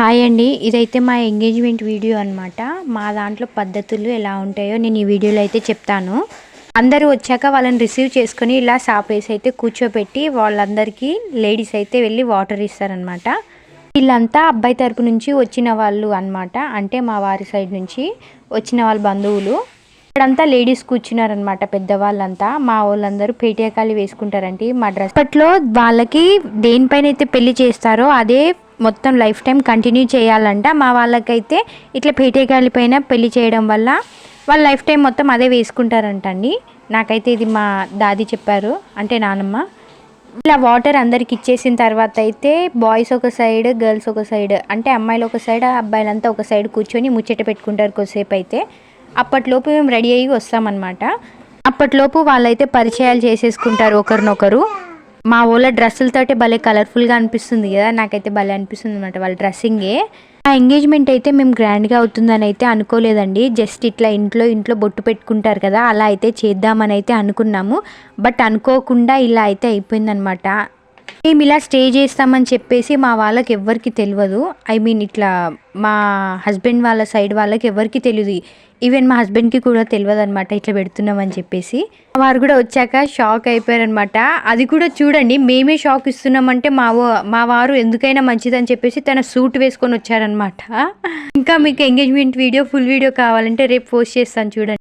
Hi అండి. ఇదైతే మా ఎంగేజ్మెంట్ వీడియో అనమాట మా దాంట్లో పద్ధతులు ఎలా ఉంటాయో నేను ఈ వీడియోలో అయితే చెప్తాను. అందరూ వచ్చాక వాళ్ళని రిసీవ్ చేసుకొని ఇలా సాపేసి అయితే కూర్చోబెట్టి వాళ్ళందరికీ లేడీస్ అయితే వెళ్ళి వాటర్ ఇస్తారనమాట వీళ్ళంతా అబ్బాయి తరపు నుంచి వచ్చిన వాళ్ళు అనమాట అంటే మా వారి సైడ్ నుంచి వచ్చిన వాళ్ళ బంధువులు. ఇక్కడంతా లేడీస్ కూర్చున్నారనమాట పెద్దవాళ్ళంతా. మా వాళ్ళందరూ పేటియాకాలి వేసుకుంటారండి మా డ్రెస్. అప్పట్లో వాళ్ళకి దేనిపైన అయితే పెళ్ళి చేస్తారో అదే మొత్తం లైఫ్ టైం కంటిన్యూ చేయాలంట. మా వాళ్ళకైతే ఇట్లా పేటియాకాలి పైన పెళ్ళి చేయడం వల్ల వాళ్ళ లైఫ్ టైం మొత్తం అదే వేసుకుంటారంట అండి నాకైతే ఇది మా దాది చెప్పారు అంటే నానమ్మ. ఇలా వాటర్ అందరికి ఇచ్చేసిన తర్వాత అయితే బాయ్స్ ఒక సైడ్ గర్ల్స్ ఒక సైడ్ అంటే అమ్మాయిలు ఒక సైడ్ అబ్బాయిలంతా ఒక సైడ్ కూర్చొని ముచ్చట పెట్టుకుంటారు కొద్దిసేపు అయితే. అప్పట్లోపు మేము రెడీ అయ్యి వస్తామన్నమాట. అప్పట్లోపు వాళ్ళైతే పరిచయాలు చేసేసుకుంటారు ఒకరినొకరు. మా ఊళ్ళో డ్రెస్సులతోటి భలే కలర్ఫుల్గా అనిపిస్తుంది కదా. నాకైతే భలే అనిపిస్తుంది అనమాట వాళ్ళ డ్రెస్సింగే ఆ ఎంగేజ్మెంట్ అయితే మేము గ్రాండ్గా అవుతుందని అయితే అనుకోలేదండి. జస్ట్ ఇట్లా ఇంట్లో ఇంట్లో బొట్టు పెట్టుకుంటారు కదా. అలా అయితే చేద్దామని అయితే అనుకున్నాము. బట్ అనుకోకుండా ఇలా అయితే అయిపోయిందనమాట మేము ఇలా స్టే చేస్తామని చెప్పేసి మా వాళ్ళకి ఎవ్వరికి తెలియదు. ఐ మీన్ ఇట్లా మా హస్బెండ్ వాళ్ళ సైడ్ వాళ్ళకి ఎవరికి తెలియదు. ఈవెన్ మా హస్బెండ్కి కూడా తెలియదు అనమాట ఇట్లా పెడుతున్నామని చెప్పేసి. వారు కూడా వచ్చాక షాక్ అయిపోయారనమాట అది కూడా చూడండి మేమే షాక్ ఇస్తున్నామంటే మా మా వారు ఎందుకైనా మంచిదని చెప్పేసి తన సూట్ వేసుకొని వచ్చారనమాట ఇంకా మీకు ఎంగేజ్మెంట్ వీడియో ఫుల్ వీడియో కావాలంటే రేపు పోస్ట్ చేస్తాను చూడండి.